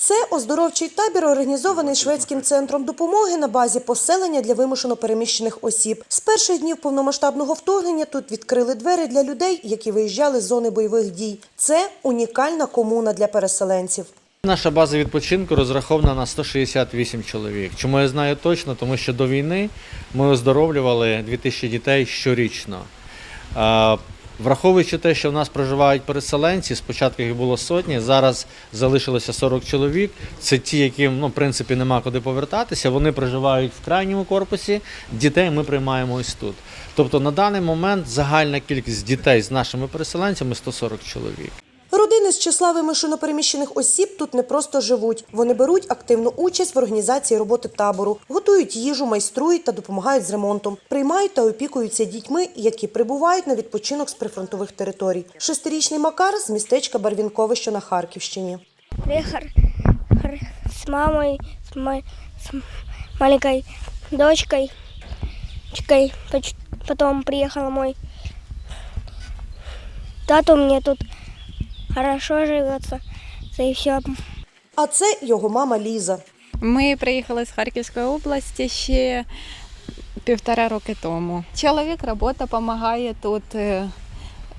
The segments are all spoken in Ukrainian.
Це оздоровчий табір, організований шведським центром допомоги на базі поселення для вимушено переміщених осіб. З перших днів повномасштабного вторгнення тут відкрили двері для людей, які виїжджали з зони бойових дій. Це унікальна комуна для переселенців. Наша база відпочинку розрахована на 168 чоловік. Чому я знаю точно? Тому що до війни ми оздоровлювали 2000 дітей щорічно. Враховуючи те, що в нас проживають переселенці, спочатку їх було сотні, зараз залишилося 40 чоловік. Це ті, яким ну, в принципі нема куди повертатися. Вони проживають в крайньому корпусі. Дітей ми приймаємо ось тут. Тобто на даний момент загальна кількість дітей з нашими переселенцями 140 чоловік. Родини з числа вимушено переміщених осіб тут не просто живуть. Вони беруть активну участь в організації роботи табору, готують їжу, майструють та допомагають з ремонтом, приймають та опікуються дітьми, які прибувають на відпочинок з прифронтових територій. Шестирічний Макар з містечка Барвінкове, що на Харківщині. Приехал р- с мамой, с, ма- с маленькой дочкой. чкой. Поч- Потом приехал мой тату, мне тут хорошо живется. И все. А це його мама Ліза. Ми приїхали з Харківської області ще півтора роки тому. Чоловік робота допомагає тут. е,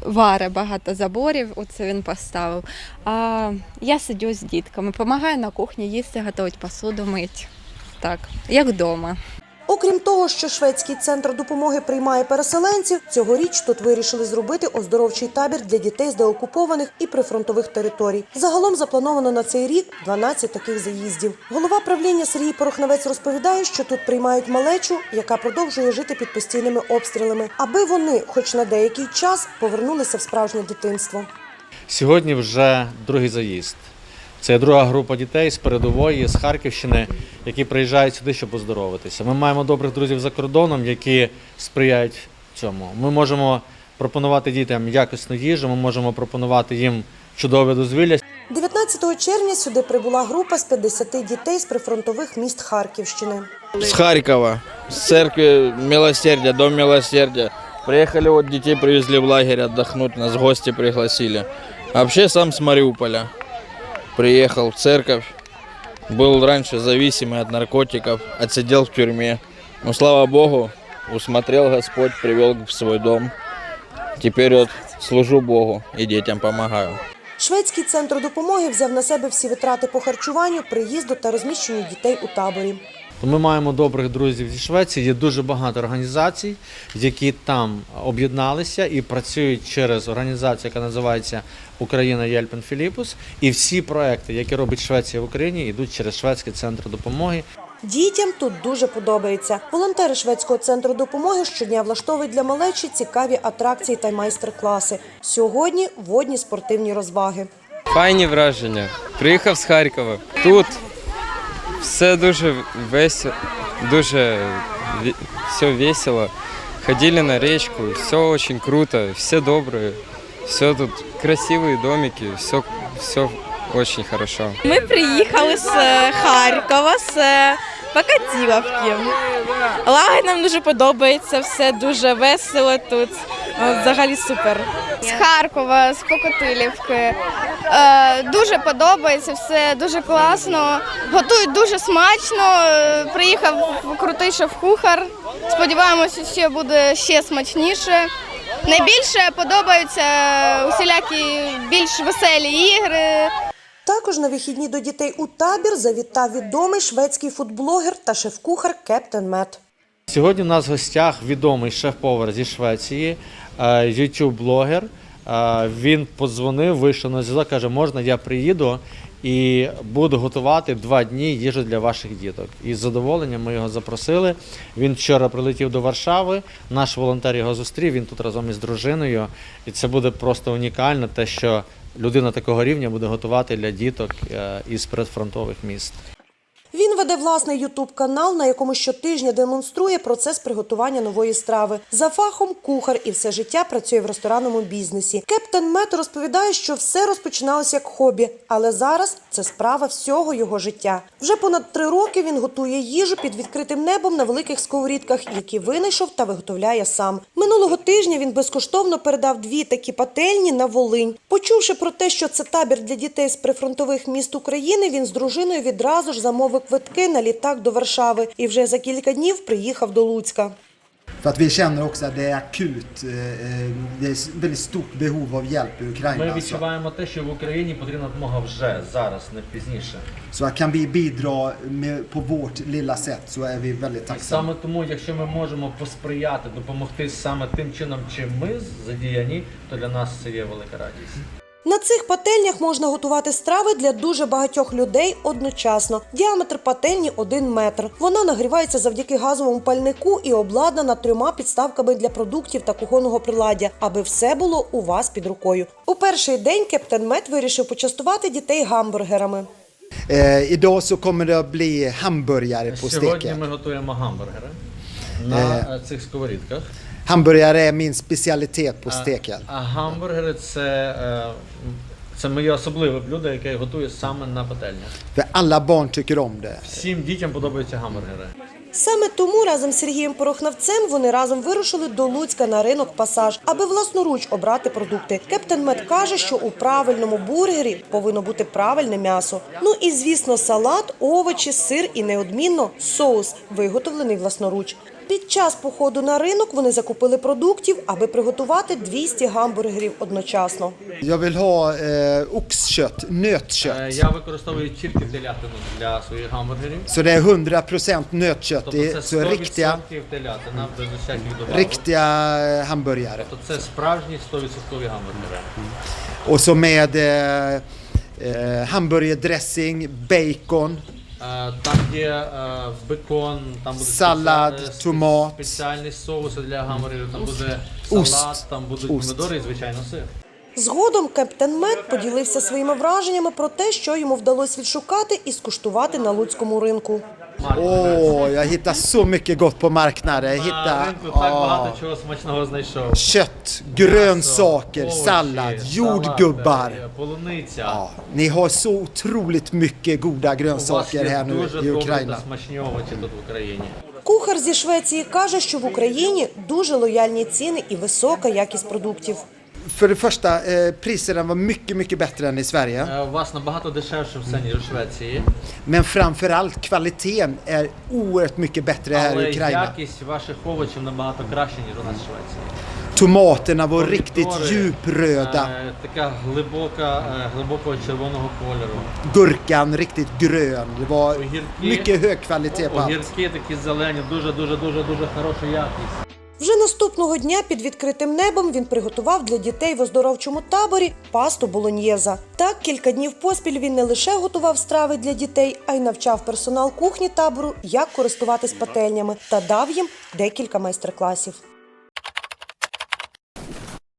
Варе багато заборів, оце він поставив. А я сидю з дітками, допомагаю на кухні їсти, готувати посуду, мить. Так, як вдома. Окрім того, що шведський центр допомоги приймає переселенців, цьогоріч тут вирішили зробити оздоровчий табір для дітей з деокупованих і прифронтових територій. Загалом заплановано на цей рік 12 таких заїздів. Голова правління Сергій Порохнавець розповідає, що тут приймають малечу, яка продовжує жити під постійними обстрілами, аби вони, хоч на деякий час, повернулися в справжнє дитинство. Сьогодні вже другий заїзд. Це друга група дітей з передової, з Харківщини, які приїжджають сюди, щоб оздоровитися. Ми маємо добрих друзів за кордоном, які сприяють цьому. Ми можемо пропонувати дітям якісну їжу, ми можемо пропонувати їм чудове дозвілля. 19 червня сюди прибула група з 50 дітей з прифронтових міст Харківщини. С Харькова, с церкви Милосердия, Дом Милосердия. Приехали, вот детей привезли в лагерь отдохнуть, нас гости пригласили. А вообще сам с Мариуполя. Приехал в церковь, был раньше зависимый от наркотиков, отсидел в тюрьме. Но слава Богу, усмотрел Господь, привел в свой дом. Теперь вот служу Богу и детям помогаю. Шведський центр допомоги взяв на себе всі витрати по харчуванню, приїзду та розміщенню дітей у таборі. То Ми маємо добрих друзів зі Швеції. Є дуже багато організацій, які там об'єдналися і працюють через організацію, яка називається Україна Єльпен Філіпус. І всі проекти, які робить Швеція в Україні, йдуть через шведський центр допомоги. Дітям тут дуже подобається. Волонтери шведського центру допомоги щодня влаштовують для малечі цікаві атракції та майстер-класи. Сьогодні водні спортивні розваги. Файні враження. Приїхав з Харкова. Тут все дуже весело, дуже все весело. Ходили на речку, все очень круто, все добрые, все тут красивые домики, все, все очень хорошо. Ми приїхали з е, Харкова, з е, Покатіловки. Лаги нам дуже подобається, все дуже весело тут. Е, Взагалі супер. з Харкова, з Покотилівки. Е, дуже подобається, все дуже класно. Готують дуже смачно. Е, Приїхав крутий шеф-кухар. Сподіваємося, що буде ще смачніше. Найбільше подобаються усілякі більш веселі ігри. Також на вихідні до дітей у табір завітав відомий шведський фудблогер та шеф-кухар Кептен Мет. Сьогодні у нас в гостях відомий шеф-повар зі Швеції, е, YouTube-блогер. Е, Він подзвонив, вийшов на зв'язок, каже, можна, я приїду і буду готувати два дні їжу для ваших діток. І з задоволенням ми його запросили. Він вчора прилетів до Варшави. Наш волонтер його зустрів. Він тут разом із дружиною. І це буде просто унікально, те, що людина такого рівня буде готувати для діток е, із предфронтових міст. Веде власний ютуб канал, на якому щотижня демонструє процес приготування нової страви. За фахом кухар і все життя працює в ресторанному бізнесі. Кептен Мет розповідає, що все розпочиналося як хобі, але зараз це справа всього його життя. Вже понад три роки він готує їжу під відкритим небом на великих сковорідках, які винайшов та виготовляє сам. Минулого тижня він безкоштовно передав дві такі пательні на Волинь. Почувши про те, що це табір для дітей з прифронтових міст України, він з дружиною відразу ж замовив квитки на літак до Варшави і вже за кілька днів приїхав до Луцька. För att vi känner också att det är akut. eh, eh, Det är ett väldigt stort behov av hjälp i Ukraina. Ми Alltså. відчуваємо те, що в Україні потрібна допомога вже зараз, не пізніше. Så kan vi bidra med, på vårt lilla sätt så är vi väldigt І tacksamma. саме тому, якщо ми можемо посприяти, допомогти саме тим чином, чим ми задіяні, то для нас це є велика радість. На цих пательнях можна готувати страви для дуже багатьох людей одночасно. Діаметр пательні 1 метр. Вона нагрівається завдяки газовому пальнику і обладнана трьома підставками для продуктів та кухонного приладдя, аби все було у вас під рукою. У перший день Кептен Мет вирішив почастувати дітей гамбургерами. På Сьогодні ми готуємо гамбургери на е, цих сковорідках. Hamburgare är min specialitet på steken. А гамбургери це, е, це моє особливе блюдо, яке я готую саме на пательнях. För alla barn tycker om det. Всім дітям подобаються гамбургери. Саме тому разом з Сергієм Порохнавцем вони разом вирушили до Луцька на ринок Пасаж, аби власноруч обрати продукти. Кептен Мед каже, що у правильному бургері повинно бути правильне м'ясо. Ну і звісно, салат, овочі, сир і неодмінно соус, виготовлений власноруч. Під час походу на ринок вони закупили продуктів, аби приготувати 200 гамбургерів одночасно. Jag vill ha eh, oxkött, Е, nötkött. Я використовую тільки телятину для своїх гамбургерів. Så det är 100% nötkött. Тобто це så 100% riktiga, телятина без усяких добавок. riktiga eh, hamburgare. Тобто це справжні 100% гамбургери. Och så med eh, eh, hamburgerdressing, bacon, Там є е, бекон, там буде Салат, спеціальний- томат. спеціальні соуси для гамбургерів, там буде Уст. салат, там будуть Уст. помідори і звичайно сир. Згодом Кептен Мед поділився своїми враженнями про те, що йому вдалося відшукати і скуштувати на луцькому ринку. Åh, jag hittar så mycket gott på marknaden. Jag hittar ринку так багато чого смачного знайшов. kött, grönsaker, Овочі, sallad, салати, jordgubbar. полуниця. Ja, ni har så otroligt mycket goda У вас grönsaker є här nu дуже i Ukraina. та смачні овочі тут в Україні. Кухар зі Швеції каже, що в Україні дуже лояльні ціни і висока якість продуктів. För det första, eh, priserna var mycket, mycket bättre än i Sverige. Е, У вас набагато дешевше все, ніж у Швеції. Men framförallt kvaliteten är oerhört mycket bättre här Але i Ukraina. якість ваших овочів набагато краще, ніж у нас в Швеції. Tomaterna var riktigt Помідори, djupröda. е, Така глибока, е, глибокого червоного кольору. Gurkan riktigt grön. Det var Огірки, mycket hög kvalitet på allt. огірки такі зелені, дуже, дуже, дуже, дуже хороша якість. Вже наступного дня під відкритим небом він приготував для дітей в оздоровчому таборі пасту болоньєза. Так кілька днів поспіль він не лише готував страви для дітей, а й навчав персонал кухні табору, як користуватись пательнями, та дав їм декілька майстер-класів.